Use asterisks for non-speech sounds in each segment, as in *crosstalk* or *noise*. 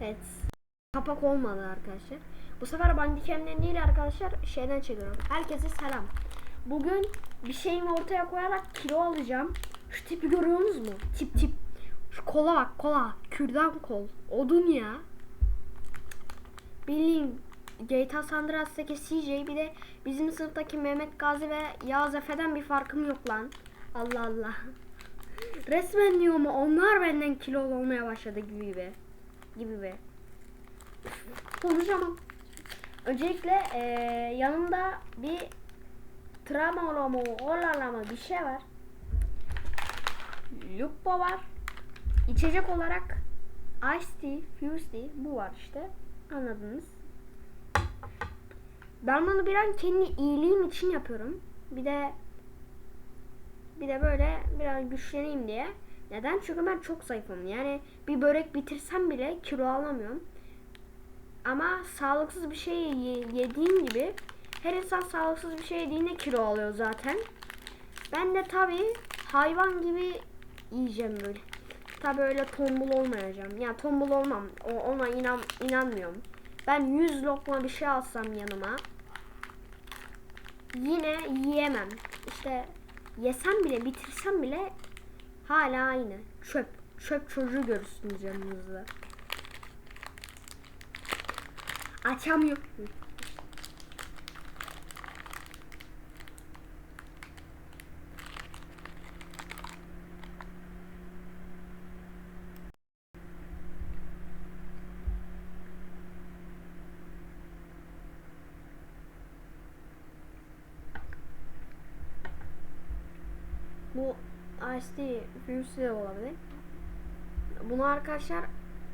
Evet. Kapak olmadı arkadaşlar. Bu sefer bandikemden değil arkadaşlar şeyden çekiyorum. Herkese selam. Bugün bir şeyimi ortaya koyarak kilo alacağım. Şu tipi görüyorsunuz mu? Tip tip. Şu kola bak kola. Kürdan kol. Odun ya. Bildiğin GTA San Andreas'taki CJ bir de bizim sınıftaki Mehmet Gazi ve Yağız Efe'den bir farkım yok lan. Allah Allah. *laughs* Resmen diyor mu onlar benden kilo olmaya başladı gibi. Gibi be. Konuşamam. Öncelikle eee, yanımda bir travma mı olalama bir şey var. Lupo var. İçecek olarak Ice Tea, Fuse Tea bu var işte. Anladınız. Ben bunu bir an kendi iyiliğim için yapıyorum. Bir de bir de böyle biraz güçleneyim diye. Neden? Çünkü ben çok zayıfım. Yani bir börek bitirsem bile kilo alamıyorum. Ama sağlıksız bir şey ye- yediğim gibi her insan sağlıksız bir şey yediğinde kilo alıyor zaten. Ben de tabii hayvan gibi yiyeceğim böyle. Tabii öyle tombul olmayacağım. Ya tombul olmam. O, ona inan inanmıyorum. Ben 100 lokma bir şey alsam yanıma yine yiyemem. İşte yesem bile bitirsem bile hala aynı. Çöp. Çöp çocuğu görürsünüz yanınızda. Açamıyorum. Bu Ice Fuse de olabilir. Bunu arkadaşlar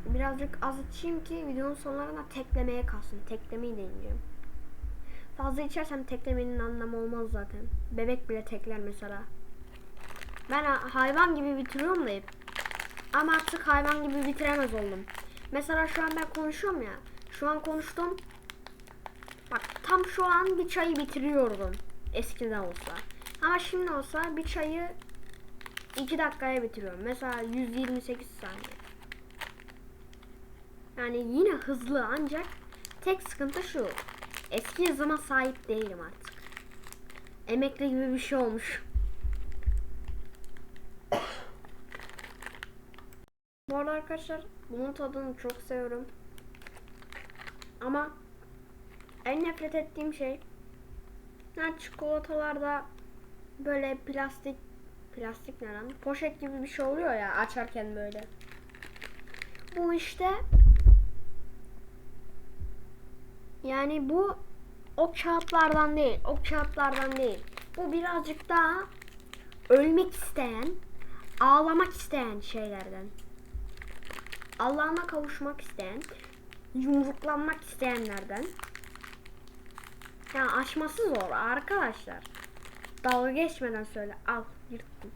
birazcık az içeyim ki videonun sonlarına teklemeye kalsın. Teklemeyi deneyeceğim. Fazla içersem teklemenin anlamı olmaz zaten. Bebek bile tekler mesela. Ben ha- hayvan gibi bitiriyorum da hep. Ama artık hayvan gibi bitiremez oldum. Mesela şu an ben konuşuyorum ya. Şu an konuştum. Bak tam şu an bir çayı bitiriyordum. Eskiden olsa. Ama şimdi olsa bir çayı 2 dakikaya bitiriyorum. Mesela 128 saniye. Yani yine hızlı ancak tek sıkıntı şu. Eski hızıma sahip değilim artık. Emekli gibi bir şey olmuş. Bu arada arkadaşlar bunun tadını çok seviyorum. Ama en nefret ettiğim şey yani çikolatalarda böyle plastik plastik ne lan? Poşet gibi bir şey oluyor ya açarken böyle. Bu işte yani bu o kağıtlardan değil. O kağıtlardan değil. Bu birazcık daha ölmek isteyen, ağlamak isteyen şeylerden. Allah'ına kavuşmak isteyen, yumruklanmak isteyenlerden. Ya açması zor arkadaşlar. Dalga geçmeden söyle. Al yırttım.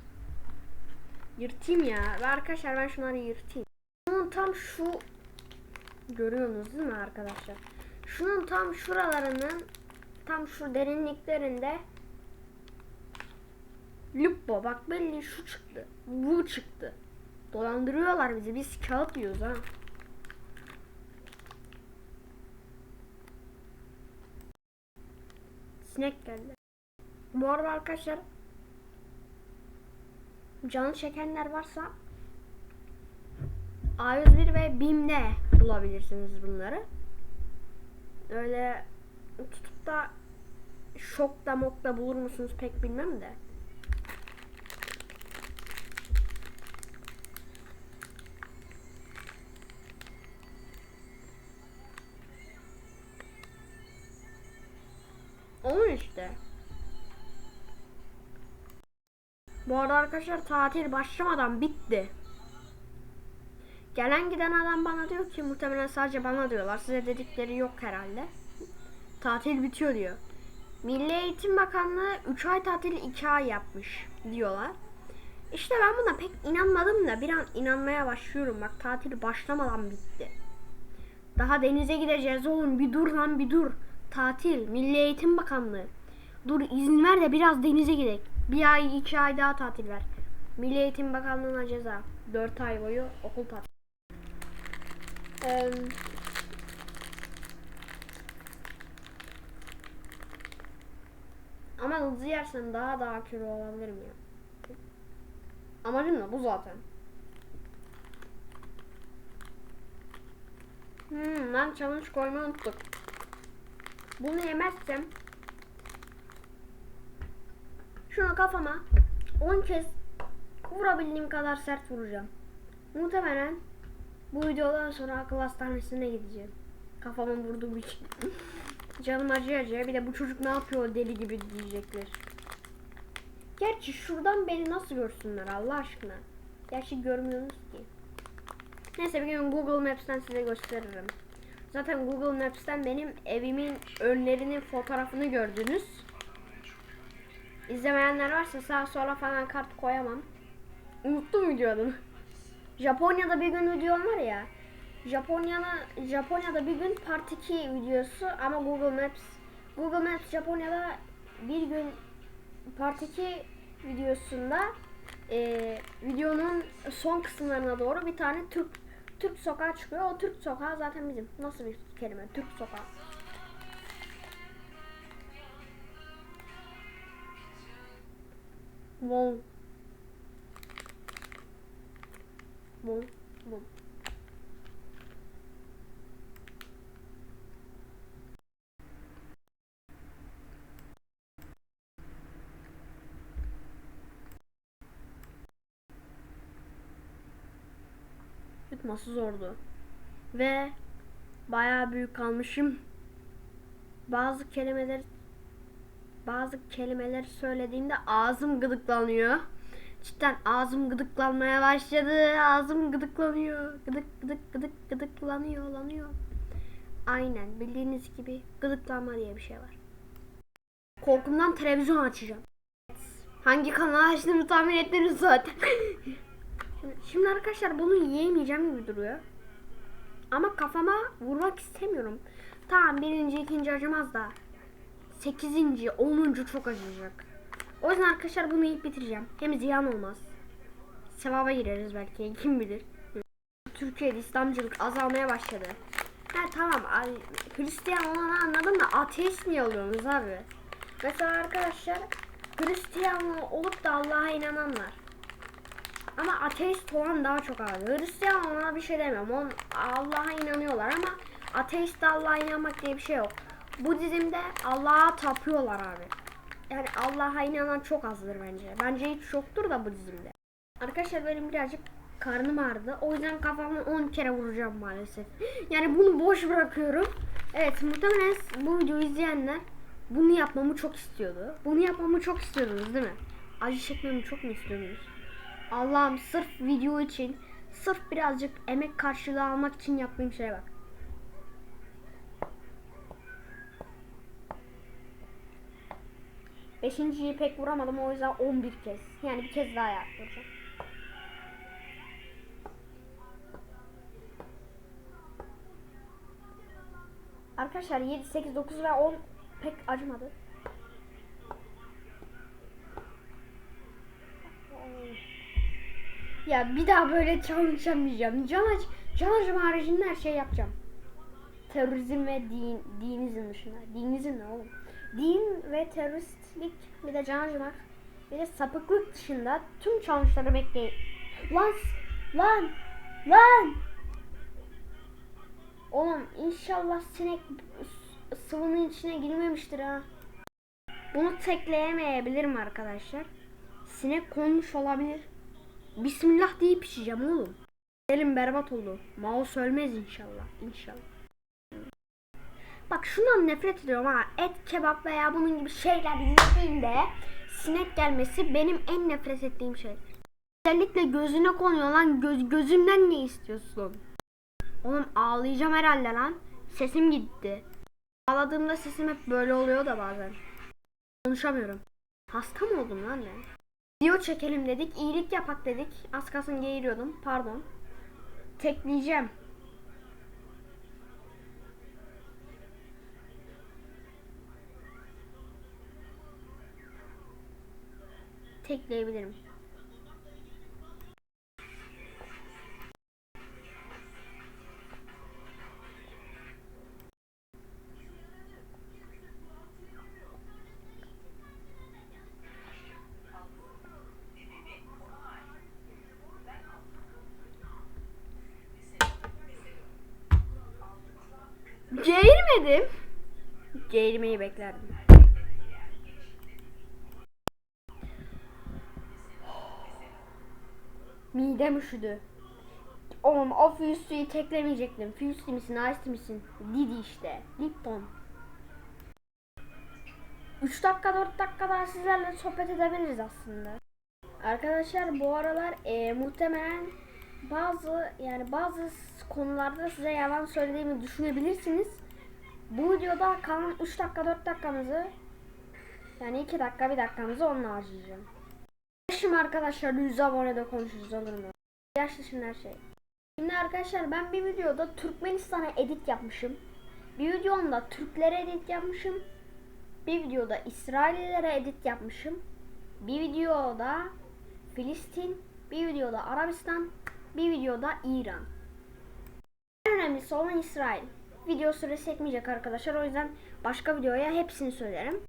Yırtayım ya. Arkadaşlar ben şunları yırtayım. Şunun tam şu görüyorsunuz değil mi arkadaşlar? Şunun tam şuralarının tam şu derinliklerinde Lupo bak belli şu çıktı. Bu çıktı. Dolandırıyorlar bizi. Biz kağıt yiyoruz ha. Sinek geldi. Bu arada arkadaşlar canı çekenler varsa A101 ve BİM'de bulabilirsiniz bunları. Öyle tutup da şokta mokta bulur musunuz pek bilmem de. Onun işte. Bu arada arkadaşlar tatil başlamadan bitti. Gelen giden adam bana diyor ki muhtemelen sadece bana diyorlar. Size dedikleri yok herhalde. Tatil bitiyor diyor. Milli Eğitim Bakanlığı 3 ay tatil 2 ay yapmış diyorlar. İşte ben buna pek inanmadım da bir an inanmaya başlıyorum. Bak tatil başlamadan bitti. Daha denize gideceğiz oğlum bir dur lan bir dur. Tatil Milli Eğitim Bakanlığı. Dur izin ver de biraz denize gidelim. Bir ay iki ay daha tatil ver. Milli Eğitim Bakanlığı'na ceza. 4 ay boyu okul tatili. Eee, ama hızlı yersen daha daha kilo olabilirim ya. Amacım da bu zaten. Hmm, lan challenge koymayı unuttuk. Bunu yemezsem şunu kafama 10 kez vurabildiğim kadar sert vuracağım. Muhtemelen bu videodan sonra akıl hastanesine gideceğim. Kafama vurduğum için. *laughs* Canım acıyor acıyor. Bir de bu çocuk ne yapıyor deli gibi diyecekler. Gerçi şuradan beni nasıl görsünler Allah aşkına. Gerçi görmüyorsunuz ki. Neyse bir gün Google Maps'ten size gösteririm. Zaten Google Maps'ten benim evimin önlerinin fotoğrafını gördünüz. İzlemeyenler varsa sağa sola falan kart koyamam. Unuttum video adını. Japonya'da bir gün videom var ya. Japonya'da Japonya'da bir gün part 2 videosu ama Google Maps Google Maps Japonya'da bir gün part 2 videosunda e, videonun son kısımlarına doğru bir tane Türk Türk sokağı çıkıyor. O Türk sokağı zaten bizim. Nasıl bir kelime? Türk sokağı. Wow. Wow. Wow. Yutması zordu. Ve bayağı büyük kalmışım. Bazı kelimeler bazı kelimeler söylediğimde ağzım gıdıklanıyor. Cidden ağzım gıdıklanmaya başladı. Ağzım gıdıklanıyor. Gıdık gıdık gıdık gıdıklanıyor, lanıyor. Aynen bildiğiniz gibi gıdıklanma diye bir şey var. Korkumdan televizyon açacağım. Hangi kanal açtığımı tahmin ettiniz zaten. Şimdi, *laughs* şimdi arkadaşlar bunu yiyemeyeceğim gibi duruyor. Ama kafama vurmak istemiyorum. Tamam birinci, ikinci acımaz da. Sekizinci, onuncu çok acıyacak. O yüzden arkadaşlar bunu yiyip bitireceğim. Hem ziyan olmaz. Sevaba gireriz belki. Kim bilir. Türkiye'de İslamcılık azalmaya başladı. Ha tamam ay, Hristiyan olanı anladım da ateist niye oluyorsunuz abi? Mesela arkadaşlar Hristiyan olup da Allah'a inananlar. Ama ateist olan daha çok abi. Hristiyan olana bir şey demiyorum. On Allah'a inanıyorlar ama ateist Allah'a inanmak diye bir şey yok. Budizm'de Allah'a tapıyorlar abi. Yani Allah'a inanan çok azdır bence. Bence hiç yoktur da Budizm'de. Arkadaşlar benim birazcık karnım ağrıdı. O yüzden kafamı 10 kere vuracağım maalesef. Yani bunu boş bırakıyorum. Evet muhtemelen bu videoyu izleyenler bunu yapmamı çok istiyordu. Bunu yapmamı çok istiyordunuz değil mi? Acı çekmemi çok mu istiyordunuz? Allah'ım sırf video için, sırf birazcık emek karşılığı almak için yaptığım şeye bak. Beşinciyi pek vuramadım o yüzden 11 kez. Yani bir kez daha yaptıracağım. Arkadaşlar 7, 8, 9 ve 10 pek acımadı. Ya bir daha böyle challenge yapmayacağım. Can aç, can acım haricinde her şey yapacağım. Terörizm ve din, dinizm dışında. Dinizm ne oğlum? Din ve teröristlik bir de can acımak bir de sapıklık dışında tüm challenge'ları bekleyin. Lan lan lan Oğlum inşallah sinek sıvının içine girmemiştir ha. Bunu tekleyemeyebilirim arkadaşlar. Sinek konmuş olabilir. Bismillah deyip içeceğim oğlum. Elim berbat oldu. Mouse ölmez inşallah. İnşallah. Bak şundan nefret ediyorum ha. Et, kebap veya bunun gibi şeyler yediğimde sinek gelmesi benim en nefret ettiğim şey. Özellikle gözüne konuyor lan. Göz, gözümden ne istiyorsun? Oğlum ağlayacağım herhalde lan. Sesim gitti. Ağladığımda sesim hep böyle oluyor da bazen. Konuşamıyorum. Hasta mı oldum lan ben? Video çekelim dedik, iyilik yapak dedik. Az kalsın geğiriyordum, pardon. Tekleyeceğim. tekleyebilirim. Geğirmedim. Geğirmeyi beklerdim. Midem üşüdü. Oğlum o Fuse'yi teklemeyecektim. Fuse misin, Ice misin? Didi işte. Lipton. 3 dakika 4 dakika daha sizlerle sohbet edebiliriz aslında. Arkadaşlar bu aralar e, muhtemelen bazı yani bazı konularda size yalan söylediğimi düşünebilirsiniz. Bu videoda kalan 3 dakika 4 dakikamızı yani 2 dakika 1 dakikamızı onunla harcayacağım. Şimdi arkadaşlar 100 abonede konuşuruz olur mu? Yaş dışında her şey. Şimdi arkadaşlar ben bir videoda Türkmenistan'a edit yapmışım. Bir videomda Türklere edit yapmışım. Bir videoda İsraillilere edit yapmışım. Bir videoda Filistin, bir videoda Arabistan, bir videoda İran. En önemlisi olan İsrail. Video süresi yetmeyecek arkadaşlar. O yüzden başka videoya hepsini söylerim.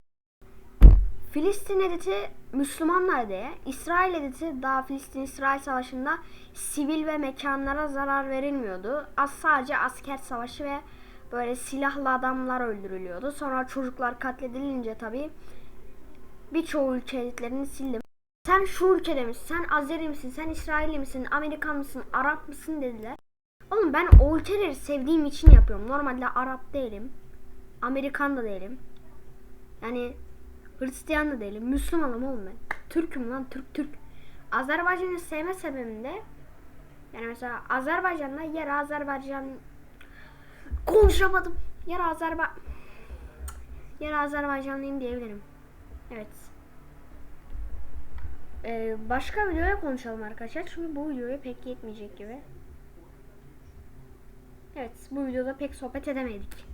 Filistin editi Müslümanlar diye, İsrail editi daha Filistin-İsrail savaşında sivil ve mekanlara zarar verilmiyordu. Az sadece asker savaşı ve böyle silahlı adamlar öldürülüyordu. Sonra çocuklar katledilince tabii birçoğu ülke editlerini sildim. Sen şu ülkede misin? Sen Azeri misin? Sen İsrailli misin? Amerikan mısın? Arap mısın dediler. Oğlum ben o ülkeleri sevdiğim için yapıyorum. Normalde Arap değilim. Amerikan da değilim. Yani Hristiyan da değilim. Müslümanım oğlum ben. Türk'üm lan Türk Türk. Azerbaycan'ı sevme sebebim de yani mesela Azerbaycan'da yer Azerbaycan konuşamadım. Yer Azerba yer Azerbaycanlıyım diyebilirim. Evet. Ee, başka videoya konuşalım arkadaşlar. Çünkü bu videoya pek yetmeyecek gibi. Evet bu videoda pek sohbet edemedik.